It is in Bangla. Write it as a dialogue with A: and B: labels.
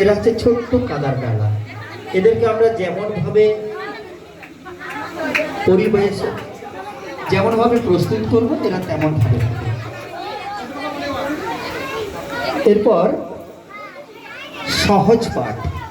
A: এরা হচ্ছে ছোট্ট কাদার ডালা। এদেরকে আমরা যেমনভাবে পরিবেশ, যেমনভাবে প্রস্তুত করব, এরা তেমনভাবে এরপর সহজ পাঠ।